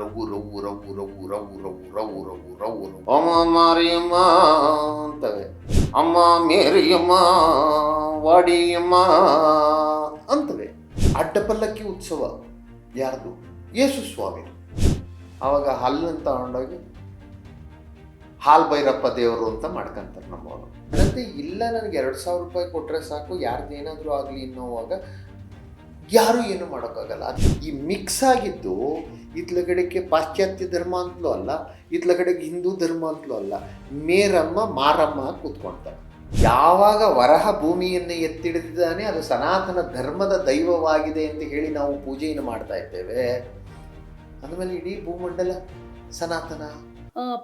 ರವು ರವು ರವು ರವು ರವು ರವು ರವು ರವು ರವು ರವು ಅಮ್ಮ ಮಾರಿಯಮ್ಮ ಅಂತವೆ. ಅಮ್ಮ ಮೇರಿಯಮ್ಮ, ವಾಡಿಯಮ್ಮ ಅಂತವೆ. ಅಡ್ಡಪಲ್ಲಕ್ಕಿ ಉತ್ಸವ ಯಾರ್ದು? ಯೇಸು ಸ್ವಾಮಿ. ಆವಾಗ ಹಲ್ಲನ್ನು ತಗೊಂಡೋಗಿ ಹಾಲ್ ಭೈರಪ್ಪ ದೇವರು ಅಂತ ಮಾಡ್ಕೊಂತಾರೆ ನಮ್ಮವರು. ಅದಂತೆ ಇಲ್ಲ ನನಗೆ ಎರಡು ಸಾವಿರ ರೂಪಾಯಿ ಕೊಟ್ಟರೆ ಸಾಕು, ಯಾರ್ದು ಏನಾದರೂ ಆಗಲಿ ಅನ್ನೋವಾಗ ಯಾರು ಏನು ಮಾಡೋಕ್ಕಾಗಲ್ಲ. ಈ ಮಿಕ್ಸ್ ಆಗಿದ್ದು ಇತ್ಲಗಡೆಗೆ ಪಾಶ್ಚಾತ್ಯ ಧರ್ಮ ಅಂತಲೂ ಅಲ್ಲ ಇತ್ಲ ಕಡೆಗೆ ಹಿಂದೂ ಧರ್ಮ ಅಂತಲೂ ಅಲ್ಲ ಮೇರಮ್ಮ ಮಾರಮ್ಮ ಕೂತ್ಕೊಳ್ತಾರೆ ಯಾವಾಗ ವರಹ ಭೂಮಿಯನ್ನು ಎತ್ತಿಡಿದಿದ್ದಾನೆ ಅದು ಸನಾತನ ಧರ್ಮದ ದೈವವಾಗಿದೆ ಅಂತ ಹೇಳಿ ನಾವು ಪೂಜೆಯನ್ನು ಮಾಡ್ತಾ ಇದ್ದೇವೆ. ಅಂದಮೇಲೆ ಇಡೀ ಭೂಮಂಡಲ ಸನಾತನ.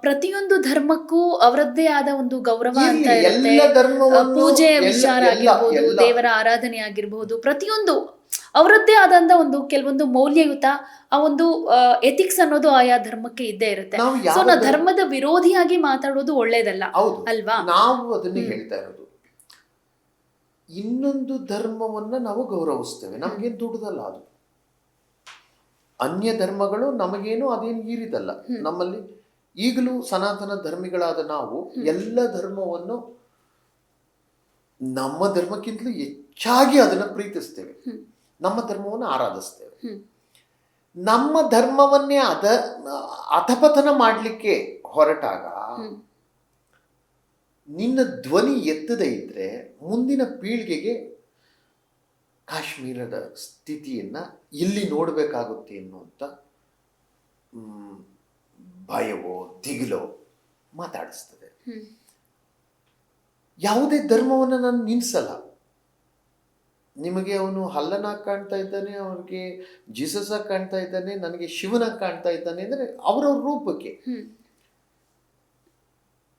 ಪ್ರತಿಯೊಂದು ಧರ್ಮಕ್ಕೂ ಅವರದ್ದೇ ಆದ ಒಂದು ಗೌರವ ಅಂತ ಇಲ್ಲಿ ಇರುತ್ತೆ. ಎಲ್ಲ ಆ, ಧರ್ಮವನ್ನು ಪೂಜೆ ಎಲ್ಲ- ವಿಚಾರ ಆಗಿರ್ಬೋದು ದೇವರ ಆರಾಧನೆ ಆಗಿರ್ಬಹುದು ಪ್ರತಿಯೊಂದು ಅವರದ್ದೇ ಆದಂತ ಒಂದು ಕೆಲವೊಂದು ಮೌಲ್ಯಯುತ ಆ ಒಂದು ಎಥಿಕ್ಸ್ ಅನ್ನೋದು ಆಯಾ ಧರ್ಮಕ್ಕೆ ಇದ್ದೇ ಇರುತ್ತೆ. ಸೊ ನಾ ಧರ್ಮದ ವಿರೋಧಿಯಾಗಿ ಮಾತಾಡೋದು ಒಳ್ಳೇದಲ್ಲ ಅಲ್ವಾ? ನಾವು ಅದನ್ನೇ ಹೇಳ್ತಾ ಇರೋದು. ಇನ್ನೊಂದು ಧರ್ಮವನ್ನ ನಾವು ಗೌರವಿಸ್ತೇವೆ. ನಮ್ಗೇನು ದುಡ್ಡದಲ್ಲ ಅದು. ಅನ್ಯ ಧರ್ಮಗಳು ನಮಗೇನು ಅದೇನು ಈರಿದಲ್ಲ. ನಮ್ಮಲ್ಲಿ ಈಗಲೂ ಸನಾತನ ಧರ್ಮಿಗಳಾದ ನಾವು. ಎಲ್ಲ ಧರ್ಮವನ್ನು ನಮ್ಮ ಧರ್ಮಕ್ಕಿಂತಲೂ ಹೆಚ್ಚಾಗಿ ಅದನ್ನು ಪ್ರೀತಿಸ್ತೇವೆ. ನಮ್ಮ ಧರ್ಮವನ್ನು ಆರಾಧಿಸ್ತೇವೆ ನಮ್ಮ ಧರ್ಮವನ್ನೇ ಅಧ ಅಧಪತನ ಮಾಡಲಿಕ್ಕೆ ಹೊರಟಾಗ. ನಿನ್ನ ಧ್ವನಿ ಎತ್ತದೇ ಇದ್ರೆ ಮುಂದಿನ ಪೀಳಿಗೆಗೆ ಕಾಶ್ಮೀರದ ಸ್ಥಿತಿಯನ್ನ ಇಲ್ಲಿ ನೋಡಬೇಕಾಗುತ್ತೆ ಎನ್ನುವಂತ ಮ್, ಭಯವೋ ದಿಗಿಲೋ ಮಾತಾಡಿಸ್ತದೆ. ಯಾವುದೇ ಧರ್ಮವನ್ನು ನಾನು ನಿಲ್ಲಿಸಲ್ಲ ನಿಮಗೆ ಅವನು ಹಲ್ಲನಾಗಿ ಕಾಣ್ತಾ ಇದ್ದಾನೆ ಅವ್ರಿಗೆ ಜೀಸಸ್ ಆಗಿ ಕಾಣ್ತಾ ಇದ್ದಾನೆ ನನಗೆ ಶಿವನಾಗಿ ಕಾಣ್ತಾ ಇದ್ದಾನೆ ಅಂದರೆ ಅವರವ್ರ ರೂಪಕ್ಕೆ.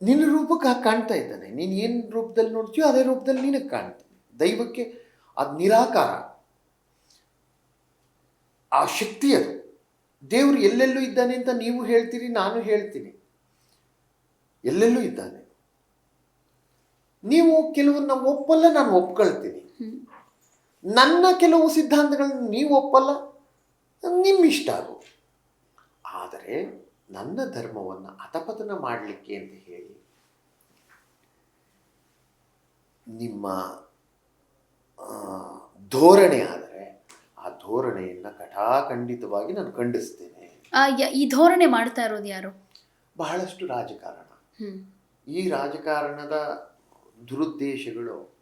ನಿನ್ನ ರೂಪಕ್ಕೆ ಹಾಗೆ ಕಾಣ್ತಾ ಇದ್ದಾನೆ. ನೀನು ಏನು ರೂಪದಲ್ಲಿ ನೋಡ್ತೀಯೋ ಅದೇ ರೂಪದಲ್ಲಿ ನಿನಗೆ ಕಾಣ್ತಾನೆ. ದೈವಕ್ಕೆ ಅದು ನಿರಾಕಾರ. ಆ ಶಕ್ತಿ ಅದು. ದೇವರು ಎಲ್ಲೆಲ್ಲೂ ಇದ್ದಾನೆ ಅಂತ ನೀವು ಹೇಳ್ತೀರಿ ನಾನು ಹೇಳ್ತೀನಿ. ಎಲ್ಲೆಲ್ಲೂ ಇದ್ದಾನೆ. ನೀವು ಕೆಲವನ್ನ ಒಪ್ಪಲ್ಲ ನಾನು ಒಪ್ಕೊಳ್ತೀನಿ. ನನ್ನ ಕೆಲವು ಸಿದ್ಧಾಂತಗಳನ್ನು ನೀವು ಒಪ್ಪಲ್ಲ? ನಿಮ್ಮ ಇಷ್ಟ ಅದು. ಆದರೆ ನನ್ನ ಧರ್ಮವನ್ನು ಅತಪತನ ಮಾಡಲಿಕ್ಕೆ ಅಂತ ಹೇಳಿ ನಿಮ್ಮ ಧೋರಣೆ ಆದರೆ ಆ ಧೋರಣೆಯನ್ನು ಕಟಾಖಂಡಿತವಾಗಿ ನಾನು ಖಂಡಿಸ್ತೇನೆ. ಈ ಧೋರಣೆ ಮಾಡ್ತಾ ಇರೋದು ಯಾರು? ಬಹಳಷ್ಟು ರಾಜಕಾರಣ. ಈ ರಾಜಕಾರಣದ ದುರುದ್ದೇಶಗಳು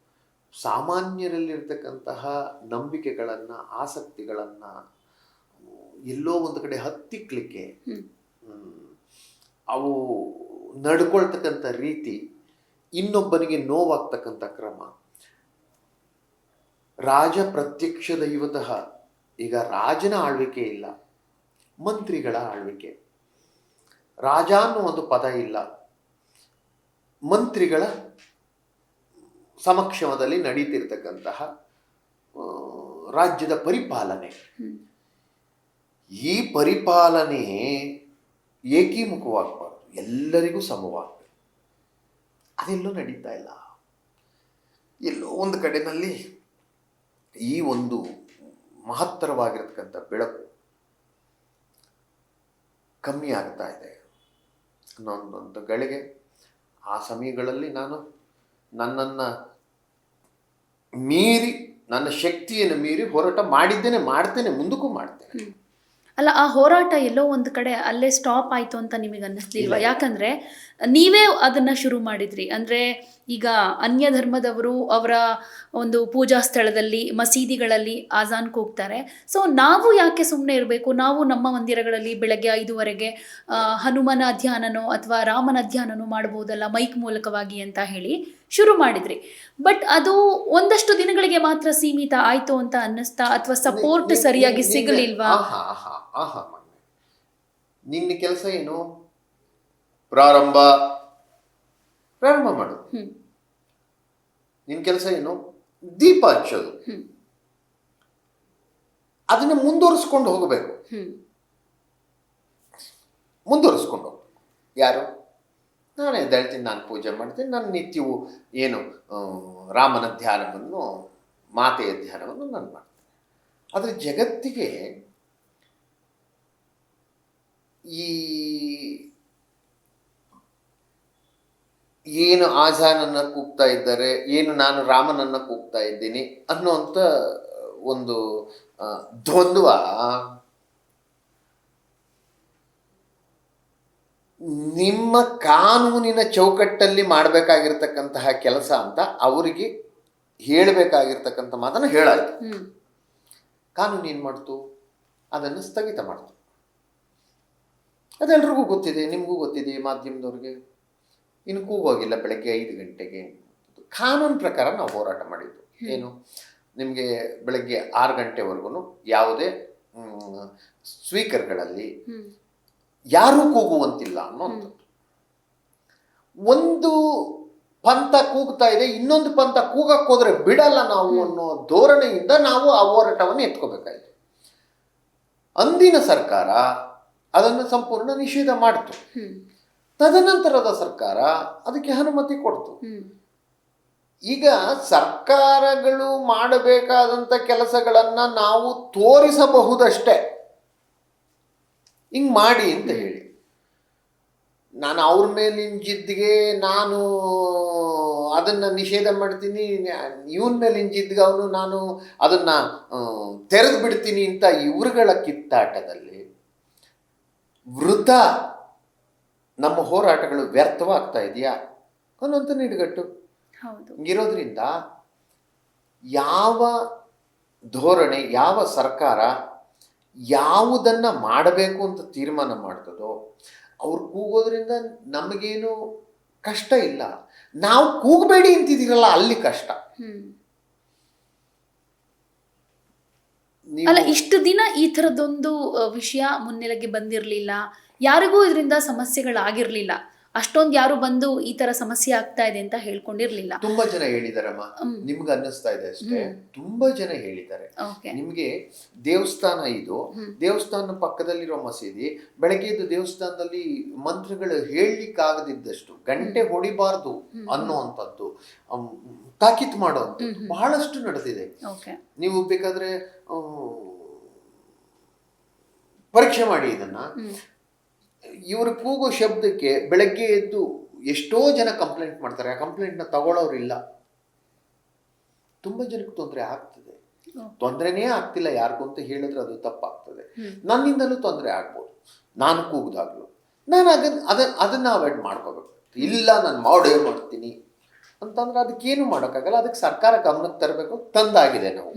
ಸಾಮಾನ್ಯರಲ್ಲಿರ್ತಕ್ಕಂತಹ ನಂಬಿಕೆಗಳನ್ನು ಆಸಕ್ತಿಗಳನ್ನು ಎಲ್ಲೋ ಒಂದು ಕಡೆ. ಹ್ಮ್, ಅವು ನಡ್ಕೊಳ್ತಕ್ಕಂಥ ರೀತಿ ಇನ್ನೊಬ್ಬನಿಗೆ ನೋವಾಗ್ತಕ್ಕಂಥ ಕ್ರಮ ರಾಜ ಪ್ರತ್ಯಕ್ಷ ದೈವತಃ ಈಗ ರಾಜನ ಆಳ್ವಿಕೆ ಇಲ್ಲ ಮಂತ್ರಿಗಳ ಆಳ್ವಿಕೆ ರಾಜ ಅನ್ನೋ ಒಂದು ಪದ ಇಲ್ಲ ಮಂತ್ರಿಗಳ ಸಮಕ್ಷಮದಲ್ಲಿ ನಡೀತಿರ್ತಕ್ಕಂತಹ ರಾಜ್ಯದ ಪರಿಪಾಲನೆ. ಈ ಪರಿಪಾಲನೆ ಏಕೀಮುಖವಾಗಬಾರ್ದು. ಎಲ್ಲರಿಗೂ ಸಮವಾಗಬೇಕು. ಅದೆಲ್ಲೂ ನಡೀತಾ ಇಲ್ಲ. ಎಲ್ಲೋ ಒಂದು ಕಡೆಯಲ್ಲಿ ಈ ಒಂದು ಮಹತ್ತರವಾಗಿರತಕ್ಕಂಥ ಬೆಳಕು ಕಮ್ಮಿ ಆಗ್ತಾ ಇದೆ. ಅನ್ನೋದೊಂದು ಗಳಿಗೆ ಆ ಸಮಯಗಳಲ್ಲಿ ನಾನು ನನ್ನನ್ನು ಮೀರಿ ನನ್ನ ಶಕ್ತಿಯನ್ನು ಮೀರಿ ಹೋರಾಟ ಮಾಡಿದ್ದೇನೆ ಮಾಡ್ತೇನೆ ಮುಂದಕ್ಕೂ ಮಾಡ್ತೇನೆ. ಅಲ್ಲ ಆ ಹೋರಾಟ ಎಲ್ಲೋ ಒಂದು ಕಡೆ ಅಲ್ಲೇ ಸ್ಟಾಪ್ ಆಯಿತು ಅಂತ ನಿಮಗೆ ಅನ್ನಿಸ್ಲಿಲ್ವಾ ಯಾಕಂದರೆ ಯಾಕಂದ್ರೆ ನೀವೇ ಅದನ್ನ ಶುರು ಮಾಡಿದ್ರಿ. ಅಂದ್ರೆ ಈಗ ಅನ್ಯ ಧರ್ಮದವರು ಅವರ ಒಂದು ಪೂಜಾ ಸ್ಥಳದಲ್ಲಿ ಮಸೀದಿಗಳಲ್ಲಿ ಆಜಾನ್ ಹೋಗ್ತಾರೆ. ಸೊ ನಾವು ಯಾಕೆ ಸುಮ್ಮನೆ ಇರಬೇಕು? ನಾವು ನಮ್ಮ ಮಂದಿರಗಳಲ್ಲಿ ಬೆಳಗ್ಗೆ ಐದುವರೆಗೆ ಹನುಮನ ಧ್ಯಾನನೋ ಅಥವಾ ರಾಮನ ಧ್ಯಾನನೋ ಮಾಡ್ಬೋದಲ್ಲ ಮೈಕ್ ಮೂಲಕವಾಗಿ ಅಂತ ಹೇಳಿ ಶುರು ಮಾಡಿದ್ರಿ. ಬಟ್ ಅದು ಒಂದಷ್ಟು ದಿನಗಳಿಗೆ ಮಾತ್ರ ಸೀಮಿತ ಆಯ್ತು ಅಂತ ಅನ್ನಿಸ್ತಾ ಅಥವಾ ಸಪೋರ್ಟ್ ಸರಿಯಾಗಿ ಸಿಗಲಿಲ್ವಾ? ನಿನ್ನ ಕೆಲಸ ಏನು? ಪ್ರಾರಂಭ. ಪ್ರಾರಂಭ ಮಾಡು. ನಿನ್ ನಿನ್ನ ಕೆಲಸ ಏನು? ದೀಪ ಹಚ್ಚೋದು. ಅದನ್ನ ಮುಂದುವರಿಸ್ಕೊಂಡು ಹೋಗಬೇಕು. ಮುಂದುವರಿಸ್ಕೊಂಡು ಯಾರು? ನಾನು ಎದ್ದೇಳ್ತೀನಿ ನಾನು ಪೂಜೆ ಮಾಡ್ತೀನಿ ನಾನು ನಿತ್ಯವು ಏನು ರಾಮನ ಧ್ಯಾನವನ್ನು ಮಾತೆಯ ಧ್ಯಾನವನ್ನು ನಾನು ಮಾಡ್ತೀನಿ. ಆದರೆ ಜಗತ್ತಿಗೆ ಈ ಏನು ಆಜಾನನ್ನ ಕೂಗ್ತಾ ಇದ್ದಾರೆ ಏನು ನಾನು ರಾಮನನ್ನ ಕೂಗ್ತಾ ಇದ್ದೀನಿ ಅನ್ನುವಂಥ ಒಂದು ದ್ವಂದ್ವ. ನಿಮ್ಮ ಕಾನೂನಿನ ಚೌಕಟ್ಟಲ್ಲಿ ಮಾಡಬೇಕಾಗಿರ್ತಕ್ಕಂತಹ ಕೆಲಸ ಅಂತ ಅವರಿಗೆ ಹೇಳಬೇಕಾಗಿರ್ತಕ್ಕಂಥ ಮಾತನ್ನು ಹೇಳಾಯ್ತು. ಕಾನೂನು ಏನು ಮಾಡ್ತು? ಅದನ್ನು ಸ್ಥಗಿತ ಮಾಡ್ತು. ಅದೆಲ್ರಿಗೂ ಗೊತ್ತಿದೆ ನಿಮಗೂ ಗೊತ್ತಿದೆ ಮಾಧ್ಯಮದವ್ರಿಗೆ. ಇನ್ನು ಕೂಗೋಗಿಲ್ಲ ಬೆಳಗ್ಗೆ ಐದು ಗಂಟೆಗೆ. ಕಾನೂನು ಪ್ರಕಾರ ನಾವು ಹೋರಾಟ ಮಾಡಿದ್ದು. ಏನು? ನಿಮಗೆ ಬೆಳಗ್ಗೆ ಆರು ಗಂಟೆವರೆಗೂ ಯಾವುದೇ ಸ್ವೀಕರ್ಗಳಲ್ಲಿ ಸ್ಪೀಕರ್ಗಳಲ್ಲಿ ಯಾರೂ ಕೂಗುವಂತಿಲ್ಲ ಅನ್ನೋಂಥದ್ದು. ಒಂದು ಪಂಥ ಕೂಗ್ತಾ ಇದೆ ಇನ್ನೊಂದು ಪಂಥ ಕೂಗಕ್ಕೆ ಹೋದ್ರೆ ಬಿಡಲ್ಲ ನಾವು ಅನ್ನೋ ಧೋರಣೆಯಿಂದ ನಾವು ಆ ಹೋರಾಟವನ್ನು ಎತ್ಕೋಬೇಕಾಯಿತು. ಅಂದಿನ ಸರ್ಕಾರ ಅದನ್ನು ಸಂಪೂರ್ಣ ನಿಷೇಧ ಮಾಡಿತು. ತದನಂತರದ ಸರ್ಕಾರ ಅದಕ್ಕೆ ಅನುಮತಿ ಕೊಡ್ತು. ಈಗ ಸರ್ಕಾರಗಳು ಮಾಡಬೇಕಾದಂಥ ಕೆಲಸಗಳನ್ನು ನಾವು ತೋರಿಸಬಹುದಷ್ಟೇ. ಹಿಂಗೆ ಮಾಡಿ ಅಂತ ಹೇಳಿ. ನಾನು ಅವ್ರ ಮೇಲಿನ ಜಿದ್ದಿಗೆ ನಾನು ಅದನ್ನು ನಿಷೇಧ ಮಾಡ್ತೀನಿ ಇವನ ಮೇಲಿನ ಜಿದ್ದಿಗೆ ಅವನು ನಾನು ಅದನ್ನು ತೆರೆದು ಬಿಡ್ತೀನಿ ಅಂತ ಇವರುಗಳ ಕಿತ್ತಾಟದಲ್ಲಿ ವೃಥ ನಮ್ಮ ಹೋರಾಟಗಳು ವ್ಯರ್ಥವಾಗ್ತಾ ಇದೆಯಾ? ಅನ್ನೋಂಥ ನಿಡುಗಟ್ಟು. ಇರೋದ್ರಿಂದ ಹಿಂಗಿರೋದ್ರಿಂದ ಯಾವ ಧೋರಣೆ ಯಾವ ಸರ್ಕಾರ ಯಾವುದನ್ನು ಮಾಡಬೇಕು ಅಂತ ತೀರ್ಮಾನ ಮಾಡ್ತದೋ ಅವ್ರು ಕೂಗೋದ್ರಿಂದ ನಮಗೇನು ಕಷ್ಟ ಇಲ್ಲ. ನಾವು ಕೂಗಬೇಡಿ ಅಂತಿದ್ದೀರಲ್ಲ ಅಲ್ಲಿ ಕಷ್ಟ. ಅಲ್ಲ ಇಷ್ಟು ದಿನ ಈ ಥರದ್ದೊಂದು ವಿಷಯ ಮುನ್ನೆಲೆಗೆ ಬಂದಿರಲಿಲ್ಲ. ಯಾರಿಗೂ ಇದರಿಂದ ಸಮಸ್ಯೆಗಳಾಗಿರ್ಲಿಲ್ಲ. ಅಷ್ಟೊಂದು ಯಾರು ಬಂದು ಈ ತರ ಸಮಸ್ಯೆ ಆಗ್ತಾ ಇದೆ ಅಂತ ಹೇಳ್ಕೊಂಡಿರ್ಲಿಲ್ಲ. ತುಂಬಾ ಜನ ಹೇಳಿದಾರಮ್ಮ. ನಿಮ್ಗೆ ಅನ್ನಿಸ್ತಾ ಇದೆ ಅಷ್ಟೇ. ತುಂಬಾ ಜನ ಹೇಳಿದ್ದಾರೆ. ನಿಮ್ಗೆ ದೇವಸ್ಥಾನ ಇದು. ದೇವಸ್ಥಾನ ಪಕ್ಕದಲ್ಲಿರೋ ಮಸೀದಿ ಬೆಳಗ್ಗೆ ಎದ್ದು ದೇವಸ್ಥಾನದಲ್ಲಿ ಮಂತ್ರಗಳು ಹೇಳಲಿಕ್ಕಾಗದಿದ್ದಷ್ಟು ಗಂಟೆ ಹೊಡಿಬಾರ್ದು. ಅನ್ನುವಂಥದ್ದು ತಾಕೀತು ಮಾಡುವಂಥದ್ದು ಹ್ಮ್. ಬಹಳಷ್ಟು ನಡೆದಿದೆ. ಓಕೆ. ನೀವು ಬೇಕಾದ್ರೆ ಪರೀಕ್ಷೆ ಮಾಡಿ ಇದನ್ನ. ಇವರು ಕೂಗೋ ಶಬ್ದಕ್ಕೆ ಬೆಳಗ್ಗೆ ಎದ್ದು ಎಷ್ಟೋ ಜನ ಕಂಪ್ಲೇಂಟ್ ಮಾಡ್ತಾರೆ. ಆ ಕಂಪ್ಲೇಂಟ್ನ ತಗೊಳ್ಳೋರಿಲ್ಲ ತುಂಬ ಜನಕ್ಕೆ ತೊಂದರೆ ಆಗ್ತದೆ. ತೊಂದರೆನೇ ಆಗ್ತಿಲ್ಲ ಯಾರಿಗೂ ಅಂತ ಹೇಳಿದ್ರೆ ಅದು ತಪ್ಪಾಗ್ತದೆ. ನನ್ನಿಂದಲೂ ತೊಂದರೆ ಆಗ್ಬೋದು. ನಾನು ಕೂಗ್ದಾಗ್ಲೂ. ನಾನು ಅದನ್ನ ಅದನ್ನ ಅದನ್ನ ಅವಾಯ್ಡ್ ಮಾಡ್ಕೋಬೇಕು. ಇಲ್ಲ ನಾನು ಮಾಡೇ ಮಾಡ್ತೀನಿ. ಅಂತಂದ್ರೆ ಅದಕ್ಕೇನು ಮಾಡೋಕ್ಕಾಗಲ್ಲ. ಅದಕ್ಕೆ ಸರ್ಕಾರ ಗಮನಕ್ಕೆ ತರಬೇಕು. ತಂದಾಗಿದೆ ನಾವು.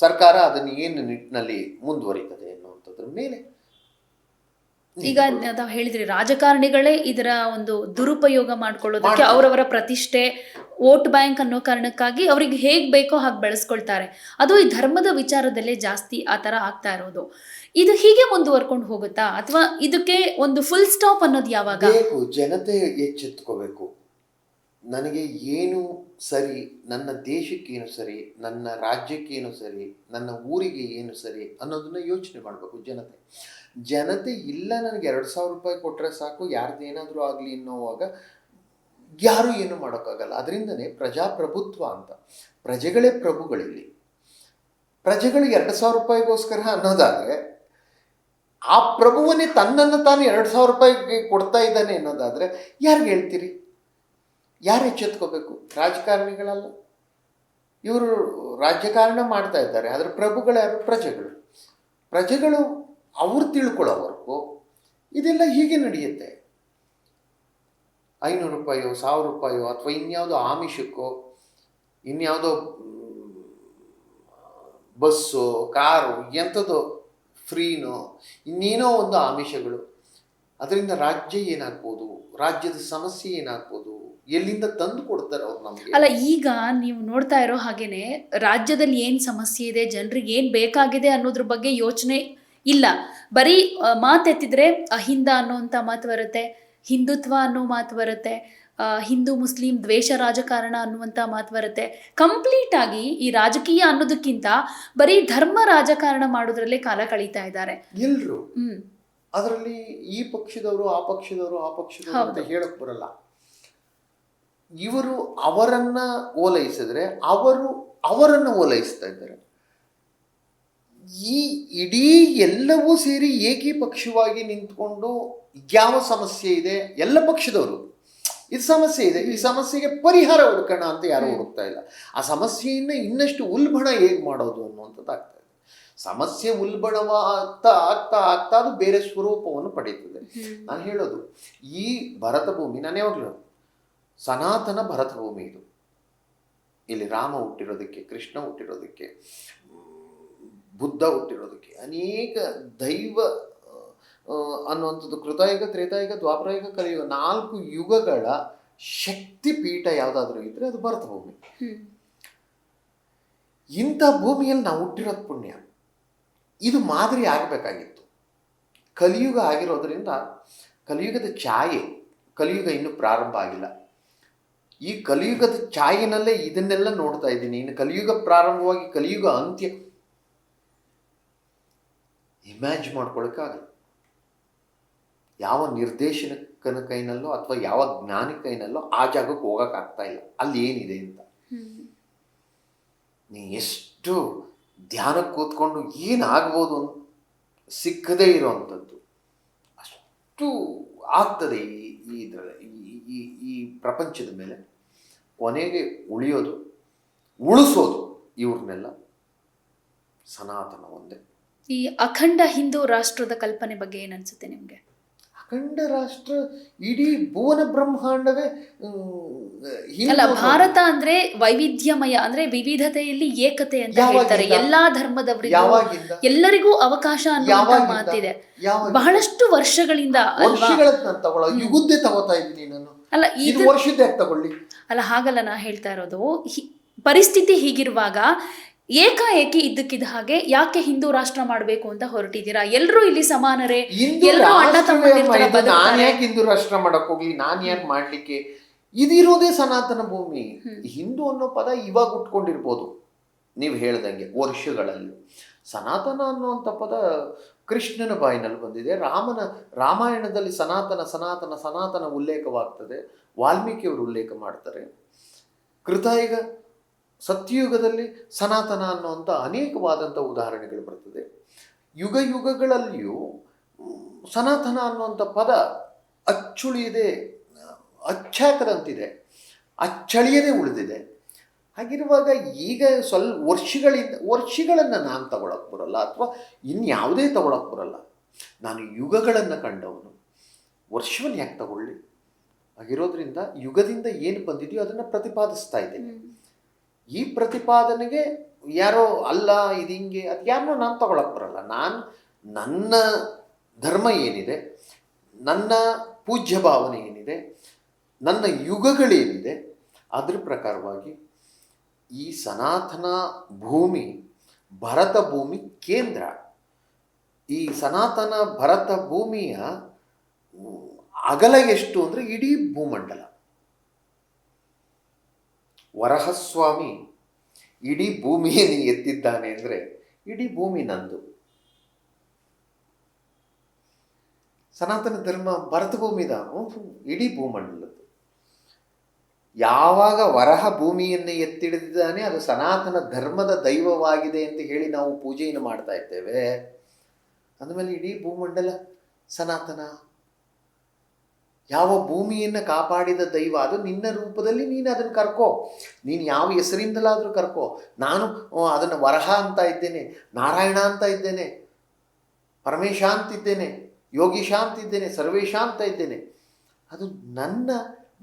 ಸರ್ಕಾರ ಅದನ್ನು ಏನು ನಿಟ್ಟಿನಲ್ಲಿ ಮುಂದುವರಿತದೆ ಅನ್ನುವಂಥದ್ರ ಮೇಲೆ ಈಗ ತಾವು ಹೇಳಿದ್ರಿ ರಾಜಕಾರಣಿಗಳೇ ಇದರ ಒಂದು ದುರುಪಯೋಗ ಮಾಡ್ಕೊಳ್ಳೋದಕ್ಕೆ. ಅವರವರ ಪ್ರತಿಷ್ಠೆ ವೋಟ್ ಬ್ಯಾಂಕ್ ಅನ್ನೋ ಕಾರಣಕ್ಕಾಗಿ ಅವ್ರಿಗೆ ಹೇಗ್ ಬೇಕೋ ಹಾಗೆ ಬೆಳೆಸ್ಕೊಳ್ತಾರೆ. ಅದು ಈ ಧರ್ಮದ ವಿಚಾರದಲ್ಲೇ ಜಾಸ್ತಿ ಆ ತರ ಆಗ್ತಾ ಇರೋದು. ಇದು ಹೀಗೆ ಮುಂದುವರ್ಕೊಂಡು ಹೋಗುತ್ತಾ? ಅಥವಾ ಇದಕ್ಕೆ ಒಂದು ಫುಲ್ ಸ್ಟಾಪ್ ಅನ್ನೋದು ಯಾವಾಗ? ಜನತೆ ಎಚ್ಚೆತ್ಕೋಬೇಕು. ನನಗೆ ಏನು ಸರಿ, ನನ್ನ ದೇಶಕ್ಕೇನು ಸರಿ, ನನ್ನ ರಾಜ್ಯಕ್ಕೇನು ಸರಿ, ನನ್ನ ಊರಿಗೆ ಏನು ಸರಿ ಅನ್ನೋದನ್ನ ಯೋಚನೆ ಮಾಡಬೇಕು ಜನತೆ. ಜನತೆ ಇಲ್ಲ ನನಗೆ ಎರಡು ಸಾವಿರ ರೂಪಾಯಿ ಕೊಟ್ಟರೆ ಸಾಕು ಯಾರ್ದೇನಾದರೂ ಆಗಲಿ ಅನ್ನೋವಾಗ ಯಾರೂ ಏನು ಮಾಡೋಕ್ಕಾಗಲ್ಲ. ಅದರಿಂದನೇ ಪ್ರಜಾಪ್ರಭುತ್ವ ಅಂತ. ಪ್ರಜೆಗಳೇ ಪ್ರಭುಗಳಿಲ್ಲಿ ಪ್ರಜೆಗಳು ಎರಡು ಸಾವಿರ ರೂಪಾಯಿಗೋಸ್ಕರ ಅನ್ನೋದಾದರೆ, ಆ ಪ್ರಭುವನ್ನೇ ತನ್ನನ್ನು ತಾನು ಎರಡು ಸಾವಿರ ರೂಪಾಯಿಗೆ ಕೊಡ್ತಾ ಇದ್ದಾನೆ ಅನ್ನೋದಾದರೆ ಯಾರಿಗೆ ಹೇಳ್ತೀರಿ? ಯಾರು ಎಚ್ಚೆತ್ಕೋಬೇಕು ರಾಜಕಾರಣಿಗಳಲ್ಲ. ಇವರು ರಾಜಕಾರಣ ಮಾಡ್ತಾ ಇದ್ದಾರೆ. ಆದರೆ ಪ್ರಭುಗಳು ಪ್ರಜೆಗಳು. ಪ್ರಜೆಗಳು ಅವ್ರು ತಿಳ್ಕೊಳ್ಳೋವರೆಗೂ ಇದೆಲ್ಲ ಹೀಗೆ ನಡೆಯುತ್ತೆ. ಐನೂರು ರೂಪಾಯೋ, ಸಾವಿರ ರೂಪಾಯೋ ಅಥವಾ ಇನ್ಯಾವುದೋ ಆಮಿಷಕ್ಕೋ, ಇನ್ಯಾವುದೋ ಬಸ್ಸು, ಕಾರು, ಎಂಥದೋ ಫ್ರೀನೋ, ಇನ್ನೇನೋ ಒಂದು ಆಮಿಷಗಳು. ಅದರಿಂದ ರಾಜ್ಯ ಏನಾಗ್ಬೋದು? ರಾಜ್ಯದ ಸಮಸ್ಯೆ ಏನಾಗ್ಬೋದು? ಎಲ್ಲಿಂದ ತಂದು ಕೊಡ್ತಾರೆ ಅವ್ರು ನಮಗೆ? ಅಲ್ಲ ಈಗ ನೀವು ನೋಡ್ತಾ ಇರೋ ಹಾಗೇನೆ ರಾಜ್ಯದಲ್ಲಿ ಏನ್ ಸಮಸ್ಯೆ ಇದೆ ಜನರಿಗೆ ಏನ್ ಬೇಕಾಗಿದೆ ಅನ್ನೋದ್ರ ಬಗ್ಗೆ ಯೋಚನೆ ಇಲ್ಲ. ಬರೀ ಮಾತೆತ್ತಿದ್ರೆ ಅಹಿಂದ ಅನ್ನೋಂಥ ಮಾತು ಬರುತ್ತೆ ಹಿಂದುತ್ವ ಅನ್ನೋ ಮಾತು ಬರುತ್ತೆ ಹಿಂದೂ ಮುಸ್ಲಿಂ ದ್ವೇಷ ರಾಜಕಾರಣ ಅನ್ನುವಂಥ ಮಾತು ಬರುತ್ತೆ. ಕಂಪ್ಲೀಟ್ ಆಗಿ ಈ ರಾಜಕೀಯ ಅನ್ನೋದಕ್ಕಿಂತ ಬರೀ ಧರ್ಮ ರಾಜಕಾರಣ ಮಾಡೋದ್ರಲ್ಲೇ ಕಾಲ ಕಳೀತಾ ಇದ್ದಾರೆ. ಎಲ್ರು? ಹ್ಮ್. ಅದರಲ್ಲಿ ಈ ಪಕ್ಷದವರು ಆ ಪಕ್ಷದವರು ಆ ಪಕ್ಷದವರು ಅಂತ. ಹೇಳಕ್ ಬರಲ್ಲ. ಇವರು ಅವರನ್ನು ಓಲೈಸಿದ್ರೆ ಅವರು ಅವರನ್ನು ಓಲೈಸ್ತಾ ಇದ್ದಾರೆ. ಈ ಇಡೀ ಎಲ್ಲವೂ ಸೇರಿ ಏಕೀಪಕ್ಷವಾಗಿ ನಿಂತ್ಕೊಂಡು ಯಾವ ಸಮಸ್ಯೆ ಇದೆ? ಎಲ್ಲ ಪಕ್ಷದವರು. ಇದು ಸಮಸ್ಯೆ ಇದೆ. ಈ ಸಮಸ್ಯೆಗೆ ಪರಿಹಾರ ಹುಡುಕೋಣ ಅಂತ ಯಾರು. ಹುಡುಕ್ತಾ ಇಲ್ಲ. ಆ ಸಮಸ್ಯೆಯನ್ನು ಇನ್ನಷ್ಟು ಉಲ್ಬಣ ಹೇಗೆ ಮಾಡೋದು ಅನ್ನುವಂಥದ್ದು ಆಗ್ತಾ ಇದೆ. ಸಮಸ್ಯೆ ಉಲ್ಬಣವ ಆಗ್ತಾ ಆಗ್ತಾ ಅದು ಬೇರೆ ಸ್ವರೂಪವನ್ನು ಪಡೀತದೆ ನಾನು ಹೇಳೋದು ಈ ಭರತ ಭೂಮಿ ನಾನು ಯಾವಾಗಲೂ ಸನಾತನ ಭರತಭೂಮಿ ಇದು. ಇಲ್ಲಿ ರಾಮ ಹುಟ್ಟಿರೋದಕ್ಕೆ ಕೃಷ್ಣ ಹುಟ್ಟಿರೋದಕ್ಕೆ ಬುದ್ಧ ಹುಟ್ಟಿರೋದಕ್ಕೆ ಅನೇಕ ದೈವ ಅನ್ನುವಂಥದ್ದು ಕೃತಯುಗ ತ್ರೇತಾಯುಗ ದ್ವಾಪರಯುಗ ಕಲಿಯುಗ ನಾಲ್ಕು ಯುಗಗಳ ಶಕ್ತಿ ಪೀಠ ಯಾವುದಾದ್ರೂ ಇದ್ರೆ ಅದು ಭರತ ಭೂಮಿ. ಇಂಥ ಭೂಮಿಯಲ್ಲಿ ನಾವು ಹುಟ್ಟಿರೋದು ಪುಣ್ಯ. ಇದು ಮಾದರಿ ಆಗಬೇಕಾಗಿತ್ತು. ಕಲಿಯುಗ ಆಗಿರೋದ್ರಿಂದ ಕಲಿಯುಗದ ಛಾಯೆ ಕಲಿಯುಗ ಇನ್ನೂ ಪ್ರಾರಂಭ ಆಗಿಲ್ಲ. ಈ ಕಲಿಯುಗದ ಛಾಯಿನಲ್ಲೇ ಇದನ್ನೆಲ್ಲ ನೋಡ್ತಾ ಇದ್ದೀನಿ. ಇನ್ನು ಕಲಿಯುಗ ಪ್ರಾರಂಭವಾಗಿ ಕಲಿಯುಗ ಅಂತ್ಯ. ಇಮ್ಯಾಜ್ ಮಾಡ್ಕೊಳಕ್ಕಾಗಲ್ಲ. ಯಾವ ನಿರ್ದೇಶನಕ್ಕನ ಕೈನಲ್ಲೋ ಅಥವಾ ಯಾವ ಜ್ಞಾನಿ ಕೈನಲ್ಲೋ ಆ ಜಾಗಕ್ಕೆ ಹೋಗೋಕ್ಕಾಗ್ತಾ ಇಲ್ಲ. ಅಲ್ಲಿ ಏನಿದೆ ಅಂತ. ನೀ ಎಷ್ಟು ಧ್ಯಾನಕ್ಕೆ ಕೂತ್ಕೊಂಡು ಏನಾಗ್ಬೋದು ಅಂತ ಸಿಕ್ಕದೇ ಇರೋವಂಥದ್ದು ಅಷ್ಟು ಆಗ್ತದೆ ಈ ಈ ಈ ಪ್ರಪಂಚದ ಮೇಲೆ. ಕೊನೆಗೆ ಉಳಿಯೋದು ಉಳಿಸೋದು ಇವ್ರನ್ನೆಲ್ಲ ಸನಾತನ ಒಂದೇ. ಈ ಅಖಂಡ ಹಿಂದೂ ರಾಷ್ಟ್ರದ ಕಲ್ಪನೆ ಬಗ್ಗೆ ಏನನ್ಸುತ್ತೆ ನಿಮಗೆ? ಅಖಂಡ ರಾಷ್ಟ್ರ ಇಡೀ ಭುವನ ಬ್ರಹ್ಮಾಂಡವೇ ಅಲ್ಲ ಭಾರತ ಅಂದ್ರೆ ವೈವಿಧ್ಯಮಯ ಅಂದ್ರೆ ವಿವಿಧತೆಯಲ್ಲಿ ಏಕತೆ ಅಂತ ಹೇಳ್ತಾರೆ. ಎಲ್ಲಾ ಧರ್ಮದವರಿಗೂ ಎಲ್ಲರಿಗೂ ಅವಕಾಶ ಅನ್ನೋ ಮಾತಿದೆ. ಬಹಳಷ್ಟು ವರ್ಷಗಳಿಂದ ಯುಗುದ್ದೆ ತಗೋತಾ ಇದ್ದೀನಿ ನಾನು. ಅಲ್ಲ ಈ ವರ್ಷ ವರ್ಷದ ತಗೊಳ್ಳಿ. ಅಲ್ಲ ಹಾಗಲ್ಲ ನಾ ಹೇಳ್ತಾ ಇರೋದು. ಪರಿಸ್ಥಿತಿ ಹೀಗಿರುವಾಗ ಏಕಾಏಕಿ ಇದ್ದಕ್ಕಿದ್ದ ಹಾಗೆ ಯಾಕೆ ಹಿಂದೂ ರಾಷ್ಟ್ರ ಮಾಡಬೇಕು ಅಂತ ಹೊರಟಿದ್ದೀರಾ? ಎಲ್ಲರೂ ಇಲ್ಲಿ ಸಮಾನರೇ? ಎಲ್ಲರೂ ಅಣ್ಣ ನಾನು ಯಾಕೆ ಹಿಂದೂ ರಾಷ್ಟ್ರ ಮಾಡಕ್ ಹೋಗ್ಲಿ? ನಾನು ಯಾಕೆ ಮಾಡ್ಲಿಕ್ಕೆ? ಇದಿರೋದೇ ಸನಾತನ ಭೂಮಿ. ಹಿಂದೂ ಅನ್ನೋ ಪದ ಇವಾಗ ಉಟ್ಕೊಂಡಿರ್ಬೋದು. ನೀವು ಹೇಳ್ದಂಗೆ ವರ್ಷಗಳಲ್ಲಿ. ಸನಾತನ ಅನ್ನುವಂಥ ಪದ ಕೃಷ್ಣನ ಬಾಯಿನಲ್ಲಿ ಬಂದಿದೆ. ರಾಮನ ರಾಮಾಯಣದಲ್ಲಿ ಸನಾತನ ಸನಾತನ ಸನಾತನ ಉಲ್ಲೇಖವಾಗ್ತದೆ. ವಾಲ್ಮೀಕಿಯವರು ಉಲ್ಲೇಖ ಮಾಡ್ತಾರೆ. ಕೃತಾಯುಗ ಸತ್ಯಯುಗದಲ್ಲಿ ಸನಾತನ ಅನ್ನುವಂಥ ಅನೇಕವಾದಂಥ ಉದಾಹರಣೆಗಳು ಬರ್ತದೆ. ಯುಗ ಯುಗಗಳಲ್ಲಿಯೂ ಸನಾತನ ಅನ್ನುವಂಥ ಪದ ಅಚ್ಚುಳಿಯದೆ ಅಚ್ಚಾಕದಂತಿದೆ ಅಚ್ಚಳಿಯದೆ ಉಳಿದಿದೆ. ಹಾಗಿರುವಾಗ ಈಗ ಸ್ವಲ್ಪ ವರ್ಷಗಳಿಂದ, ವರ್ಷಗಳನ್ನು ನಾನು ತಗೊಳಕ್ಕೆ ಬರಲ್ಲ ಅಥವಾ ಇನ್ಯಾವುದೇ ತಗೊಳಕ್ಕೆ ಬರಲ್ಲ. ನಾನು ಯುಗಗಳನ್ನು ಕಂಡವನು. ವರ್ಷವನ್ನು ಯಾಕೆ ತಗೊಳ್ಳಿ? ಹಾಗಿರೋದ್ರಿಂದ ಯುಗದಿಂದ ಏನು ಬಂದಿದೆಯೋ ಅದನ್ನು ಪ್ರತಿಪಾದಿಸ್ತಾ ಇದ್ದೇನೆ. ಈ ಪ್ರತಿಪಾದನೆಗೆ ಯಾರೋ ಅಲ್ಲ, ಇದು ಹಿಂಗೆ, ಅದು ಯಾರನ್ನೂ ನಾನು ತಗೊಳಕ್ಕೆ ಬರಲ್ಲ. ನಾನು ನನ್ನ ಧರ್ಮ ಏನಿದೆ, ನನ್ನ ಪೂಜ್ಯ ಭಾವನೆ ಏನಿದೆ, ನನ್ನ ಯುಗಗಳೇನಿದೆ, ಅದ್ರ ಪ್ರಕಾರವಾಗಿ ಈ ಸನಾತನ ಭೂಮಿ, ಭರತ ಭೂಮಿ ಕೇಂದ್ರ. ಈ ಸನಾತನ ಭರತ ಭೂಮಿಯ ಅಗಲ ಎಷ್ಟು ಅಂದರೆ ಇಡೀ ಭೂಮಂಡಲ. ವರಹಸ್ವಾಮಿ ಇಡೀ ಭೂಮಿಯನ್ನು ಎತ್ತಿದ್ದಾನೆ ಅಂದರೆ ಇಡೀ ಭೂಮಿ ನಂದು. ಸನಾತನ ಧರ್ಮ ಭರತ ಭೂಮಿದ ಇಡೀ ಭೂಮಂಡಲದ್ದು. ಯಾವಾಗ ವರಹ ಭೂಮಿಯನ್ನು ಎತ್ತಿಡಿದಿದ್ದಾನೆ, ಅದು ಸನಾತನ ಧರ್ಮದ ದೈವವಾಗಿದೆ ಅಂತ ಹೇಳಿ ನಾವು ಪೂಜೆಯನ್ನು ಮಾಡ್ತಾ ಇದ್ದೇವೆ ಅಂದಮೇಲೆ ಇಡೀ ಭೂಮಂಡಲ ಸನಾತನ ಯಾವ ಭೂಮಿಯನ್ನು ಕಾಪಾಡಿದ ದೈವ ಅದು ನಿನ್ನ ರೂಪದಲ್ಲಿ ನೀನು ಅದನ್ನು ಕರ್ಕೋ. ನೀನು ಯಾವ ಹೆಸರಿಂದಲಾದರೂ ಕರ್ಕೋ. ನಾನು ಅದನ್ನು ವರಹ ಅಂತ ಇದ್ದೇನೆ, ನಾರಾಯಣ ಅಂತ ಇದ್ದೇನೆ, ಪರಮೇಶ ಅಂತಿದ್ದೇನೆ ಯೋಗೀಶ ಅಂತಿದ್ದೇನೆ ಸರ್ವೇಶ ಅಂತ ಇದ್ದೇನೆ. ಅದು ನನ್ನ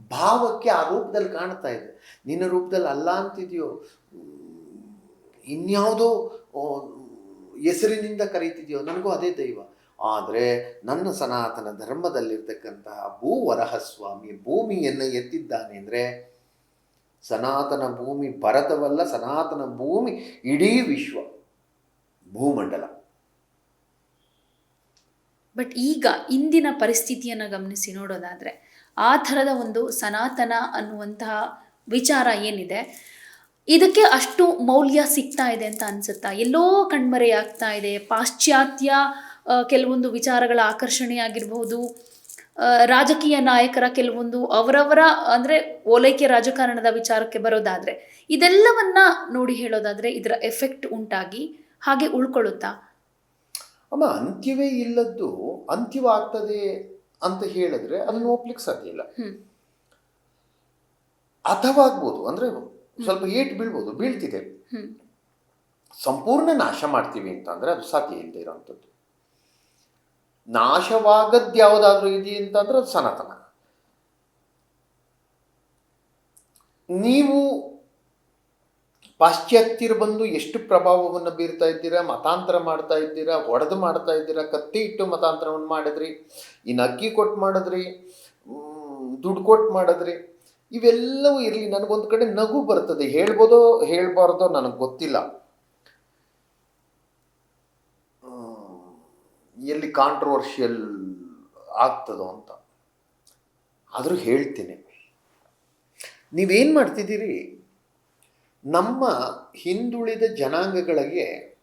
ಭಾವಕ್ಕೆ ಆ ರೂಪದಲ್ಲಿ ಕಾಣ್ತಾ ಇದೆ. ನಿನ್ನ ರೂಪದಲ್ಲಿ ಅಲ್ಲ ಅಂತಿದೆಯೋ? ಇನ್ಯಾವುದೋ ಹೆಸರಿನಿಂದ ಕರೀತಿದೆಯೋ? ನನಗೂ ಅದೇ ದೈವ. ಆದರೆ ನನ್ನ ಸನಾತನ ಧರ್ಮದಲ್ಲಿರ್ತಕ್ಕಂತಹ ಭೂವರಹಸ್ವಾಮಿ, ಭೂಮಿಯನ್ನು ಎತ್ತಿದ್ದಾನೆ ಅಂದರೆ ಸನಾತನ ಭೂಮಿ ಭರತವಲ್ಲ, ಸನಾತನ ಭೂಮಿ ಇಡೀ ವಿಶ್ವ ಭೂಮಂಡಲ. ಬಟ್ ಈಗ ಇಂದಿನ ಪರಿಸ್ಥಿತಿಯನ್ನು ಗಮನಿಸಿ ನೋಡೋದಾದರೆ ಆ ಥರದ ಒಂದು ಸನಾತನ ಅನ್ನುವಂತಹ ವಿಚಾರ ಏನಿದೆ? ಇದಕ್ಕೆ ಅಷ್ಟು ಮೌಲ್ಯ ಸಿಗ್ತಾ ಇದೆ ಅಂತ ಅನಿಸುತ್ತಾ? ಎಲ್ಲೋ ಕಣ್ಮರೆಯಾಗ್ತಾ ಇದೆ, ಪಾಶ್ಚಾತ್ಯ ಕೆಲವೊಂದು ವಿಚಾರಗಳ ಆಕರ್ಷಣೆ ಆಗಿರ್ಬೋದು ರಾಜಕೀಯ ನಾಯಕರ ಕೆಲವೊಂದು ಅವರವರ ಅಂದರೆ ಓಲೈಕೆ ರಾಜಕಾರಣದ ವಿಚಾರಕ್ಕೆ ಬರೋದಾದ್ರೆ ಇದೆಲ್ಲವನ್ನ ನೋಡಿ ಹೇಳೋದಾದ್ರೆ ಇದರ ಎಫೆಕ್ಟ್ ಉಂಟಾಗಿ ಹಾಗೆ ಉಳ್ಕೊಳ್ಳುತ್ತಾ? ಅಮ್ಮ ಅಂತ್ಯವೇ ಇಲ್ಲದ್ದು ಅಂತ್ಯವಾಗ್ತದೆ ಅಂತ ಹೇಳಿದ್ರೆ ಅದನ್ನು ಒಪ್ಲಿಕ್ಕೆ ಸಾಧ್ಯ ಇಲ್ಲ. ಹ್ಮ್. ಅಥವಾ ಆಗ್ಬೋದು ಅಂದ್ರೆ ಸ್ವಲ್ಪ ಏಟ್ ಬೀಳ್ಬೋದು ಬೀಳ್ತಿದೆ. ಸಂಪೂರ್ಣ ನಾಶ ಮಾಡ್ತೀವಿ ಅಂತ ಅಂದ್ರೆ ಅದು ಸಾಧ್ಯ ಇಲ್ಲದೆ ಇರೋವಂಥದ್ದು ನಾಶವಾಗದ್ದು ಯಾವುದಾದ್ರೂ ಇದೆ ಅಂತಂದ್ರೆ ಅದು ಸನಾತನ. ನೀವು ಪಾಶ್ಚಾತ್ಯರು ಬಂದು ಎಷ್ಟು ಪ್ರಭಾವವನ್ನು ಬೀರ್ತಾ ಇದ್ದೀರಾ, ಮತಾಂತರ ಮಾಡ್ತಾ ಇದ್ದೀರಾ, ಒಡೆದು ಮಾಡ್ತಾ ಇದ್ದೀರಾ, ಕತ್ತಿ ಇಟ್ಟು ಮತಾಂತರವನ್ನು ಮಾಡಿದ್ರಿ ಇನ್ನು ಅಕ್ಕಿ ಕೊಟ್ಟು ಮಾಡಿದ್ರಿ ದುಡ್ಡು ಕೊಟ್ಟು ಮಾಡಿದ್ರಿ, ಇವೆಲ್ಲವೂ ಇರಲಿ, ನನಗೊಂದು ಕಡೆ ನಗು ಬರ್ತದೆ. ಹೇಳ್ಬೋದೋ, ಹೇಳಬಾರ್ದೋ ನನಗೆ ಗೊತ್ತಿಲ್ಲ. ಎಲ್ಲಿ ಕಾಂಟ್ರವರ್ಷಿಯಲ್ ಆಗ್ತದೋ ಅಂತ. ಆದರೂ ಹೇಳ್ತೀನಿ. ನೀವೇನು ಮಾಡ್ತಿದ್ದೀರಿ? ನಮ್ಮ ಹಿಂದುಳಿದ ಜನಾಂಗಗಳಿಗೆ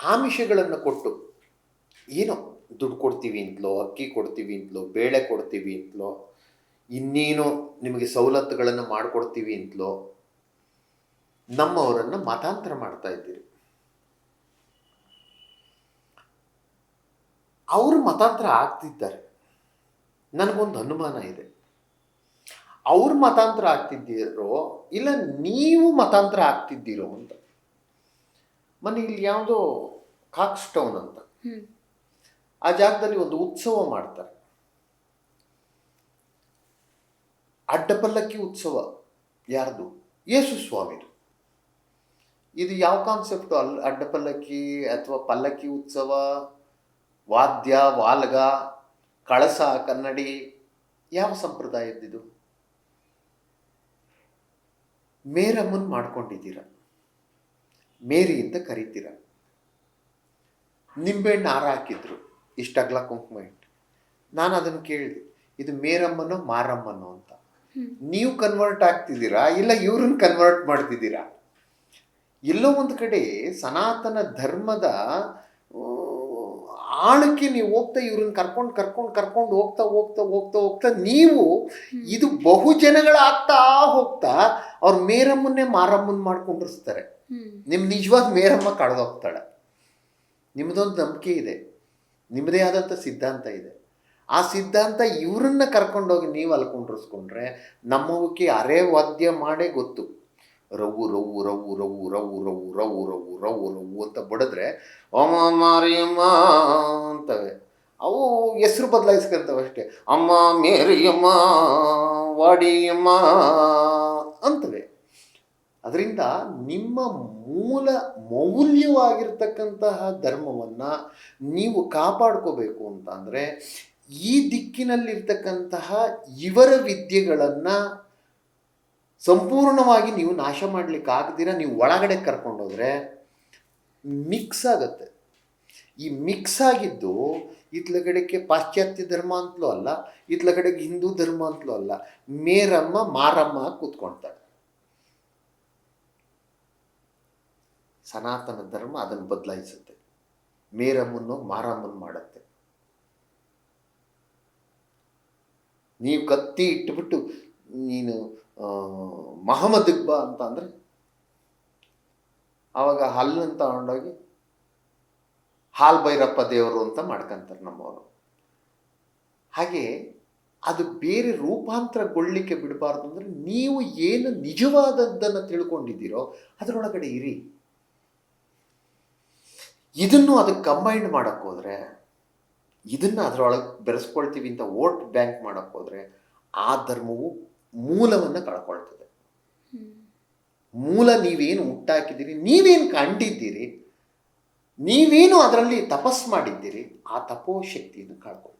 ಆಮಿಷಗಳನ್ನು ಕೊಟ್ಟು. ಏನೋ ದುಡ್ಡು ಕೊಡ್ತೀವಿ ಅಂತಲೋ ಅಕ್ಕಿ ಕೊಡ್ತೀವಿ ಅಂತಲೋ ಬೇಳೆ ಕೊಡ್ತೀವಿ ಅಂತಲೋ ಇನ್ನೇನೋ ನಿಮಗೆ ಸವಲತ್ತುಗಳನ್ನು ಮಾಡಿಕೊಡ್ತೀವಿ ಅಂತಲೋ ನಮ್ಮವರನ್ನು ಮತಾಂತರ ಮಾಡ್ತಾ ಇದ್ದೀರಿ. ಅವರು ಮತಾಂತರ ಆಗ್ತಿದ್ದಾರೆ. ನನಗೊಂದು ಅನುಮಾನ ಇದೆ. ಅವ್ರು ಮತಾಂತರ ಆಗ್ತಿದ್ದೀರೋ ಇಲ್ಲ ನೀವು ಮತಾಂತರ ಆಗ್ತಿದ್ದೀರೋ ಅಂತ. ಮೊನ್ನೆ ಇಲ್ಲಿ ಯಾವುದೋ ಕಾಕ್ ಸ್ಟೌನ್ ಅಂತ ಆ ಜಾಗದಲ್ಲಿ ಒಂದು ಉತ್ಸವ ಮಾಡ್ತಾರೆ. ಅಡ್ಡಪಲ್ಲಕ್ಕಿ ಉತ್ಸವ. ಯಾರ್ದು? ಯೇಸು ಸ್ವಾಮಿದು. ಇದು ಯಾವ ಕಾನ್ಸೆಪ್ಟು ಅಲ್ ಅಡ್ಡಪಲ್ಲಕ್ಕಿ ಅಥವಾ ಪಲ್ಲಕ್ಕಿ ಉತ್ಸವ? ವಾದ್ಯ, ವಾಲ್ಗ, ಕಳಸ, ಕನ್ನಡಿ ಯಾವ ಸಂಪ್ರದಾಯದ್ದಿದು? ಮೇರಮ್ಮನ್ ಮಾಡ್ಕೊಂಡಿದ್ದೀರ. ಮೇರಿ ಅಂತ ಕರಿತೀರ ನಿಂಬೆಹಣ್ಣು ಹಾರ ಹಾಕಿದ್ರು. ಇಷ್ಟಗ್ಲ ಕುಂಕುಮ ಇಟ್ಟು. ನಾನು ಅದನ್ನು ಕೇಳಿದೆ, ಇದು ಮೇರಮ್ಮನೋ, ಮಾರಮ್ಮನೋ ಅಂತ. ನೀವು ಕನ್ವರ್ಟ್ ಆಗ್ತಿದ್ದೀರಾ? ಇಲ್ಲ ಇವ್ರನ್ನ ಕನ್ವರ್ಟ್ ಮಾಡ್ತಿದ್ದೀರಾ? ಎಲ್ಲೋ ಒಂದು ಕಡೆ ಸನಾತನ ಧರ್ಮದ ಆಳಕ್ಕೆ ನೀವು ಹೋಗ್ತಾ ಇವ್ರನ್ನ ಕರ್ಕೊಂಡು ಕರ್ಕೊಂಡು ಕರ್ಕೊಂಡು ಹೋಗ್ತಾ ಹೋಗ್ತಾ ಹೋಗ್ತಾ ಹೋಗ್ತಾ ನೀವು ಇದು ಬಹು ಜನಗಳಾಗ್ತಾ ಹೋಗ್ತಾ ಅವ್ರ ಮೇರಮ್ಮನ್ನೇ ಮಾರಮ್ಮನ್ ಮಾಡ್ಕೊಂಡಿರ್ಸ್ತಾರೆ. ನಿಮ್ ನಿಮ್ಮ ನಿಜವಾದ ಮೇರಮ್ಮ ಕಳೆದೋಗ್ತಾಳೆ. ನಿಮ್ಮದೊಂದು ನಂಬಿಕೆ ಇದೆ. ನಿಮ್ಮದೇ ಆದಂಥ ಸಿದ್ಧಾಂತ ಇದೆ. ಆ ಸಿದ್ಧಾಂತ ಇವರನ್ನ ಕರ್ಕೊಂಡೋಗಿ ನೀವು ಅಲ್ಕೊಂಡಿರ್ಸ್ಕೊಂಡ್ರೆ ಕುಂಡ್ರಿಸ್ಕೊಂಡ್ರೆ ನಮ್ಮವಕ್ಕೆ ಅರೆ ವಾದ್ಯ ಮಾಡೇ ಗೊತ್ತು. ರವು ರವು ರವು ರವು ರವು ರವು ರವು ರವು ರವು ರವು ಅಂತ ಬಡಿದ್ರೆ ಅಮ್ಮ ಮಾರಿಯಮ್ಮ ಅಂತವೆ. ಅವು ಹೆಸರು ಬದಲಾಯಿಸ್ಕೊಂತವೆ ಅಷ್ಟೇ. ಅಮ್ಮ ಮೇರಿಯಮ್ಮ ವಾಡಿಯಮ್ಮ ಅಂತವೆ. ಅದರಿಂದ ನಿಮ್ಮ ಮೂಲ ಮೌಲ್ಯವಾಗಿರ್ತಕ್ಕಂತಹ ಧರ್ಮವನ್ನು ನೀವು ಕಾಪಾಡ್ಕೋಬೇಕು ಅಂತ ಅಂದರೆ ಈ ದಿಕ್ಕಿನಲ್ಲಿರ್ತಕ್ಕಂತಹ ಇವರ ವಿದ್ಯೆಗಳನ್ನು ಸಂಪೂರ್ಣವಾಗಿ ನೀವು ನಾಶ ಮಾಡ್ಲಿಕ್ಕೆ ಆಗದಿರ ನೀವು ಒಳಗಡೆ ಕರ್ಕೊಂಡೋದ್ರೆ ಮಿಕ್ಸ್ ಆಗುತ್ತೆ. ಈ ಮಿಕ್ಸ್ ಆಗಿದ್ದು ಇತ್ಲಗಡೆಗೆ ಪಾಶ್ಚಾತ್ಯ ಧರ್ಮ ಅಂತಲೂ ಅಲ್ಲ, ಇತ್ಲಗಡೆಗೆ ಹಿಂದೂ ಧರ್ಮ ಅಂತಲೂ ಅಲ್ಲ, ಮೇರಮ್ಮ, ಮಾರಮ್ಮ ಕೂತ್ಕೊಳ್ತಾಳೆ ಸನಾತನ ಧರ್ಮ ಅದನ್ನು ಬದಲಾಯಿಸುತ್ತೆ. ಮೇರಮ್ಮನ್ನು ಮಾರಮ್ಮನ್ನು ಮಾಡುತ್ತೆ. ನೀವು ಕತ್ತಿ ಇಟ್ಟುಬಿಟ್ಟು ನೀನು ಮಹಮ್ಮದಿಗ್ ಅಂತ ಅಂದರೆ ಆವಾಗ ಹಲ್ಲನ್ನು ತಗೊಂಡೋಗಿ ಹಾಲ್ ಭೈರಪ್ಪ ದೇವರು ಅಂತ ಮಾಡ್ಕೊಂತಾರೆ ನಮ್ಮವರು. ಹಾಗೆ ಅದು ಬೇರೆ ರೂಪಾಂತರಗೊಳ್ಳಿಕ್ಕೆ ಬಿಡಬಾರ್ದು ಅಂದರೆ ನೀವು ಏನು ನಿಜವಾದದ್ದನ್ನು ತಿಳ್ಕೊಂಡಿದ್ದೀರೋ ಅದರೊಳಗಡೆ ಇರಿ. ಇದನ್ನು ಅದಕ್ಕೆ ಕಂಬೈಂಡ್ ಮಾಡೋಕ್ಕೋದ್ರೆ ಹೋದರೆ, ಇದನ್ನು ಅದರೊಳಗೆ ಬೆರೆಸ್ಕೊಳ್ತೀವಿ ಅಂತ ವೋಟ್ ಬ್ಯಾಂಕ್ ಹೋದರೆ ಆ ಧರ್ಮವು ಮೂಲವನ್ನು ಕಳ್ಕೊಳ್ತದೆ. ಮೂಲ ನೀವೇನು ಹುಟ್ಟಾಕಿದ್ದೀರಿ ನೀವೇನು ಕಂಡಿದ್ದೀರಿ ನೀವೇನು ಅದರಲ್ಲಿ ತಪಸ್ ಮಾಡಿದ್ದೀರಿ ಆ ತಪೋಶಕ್ತಿಯನ್ನು ಕಳ್ಕೊಳ್ತೀರಿ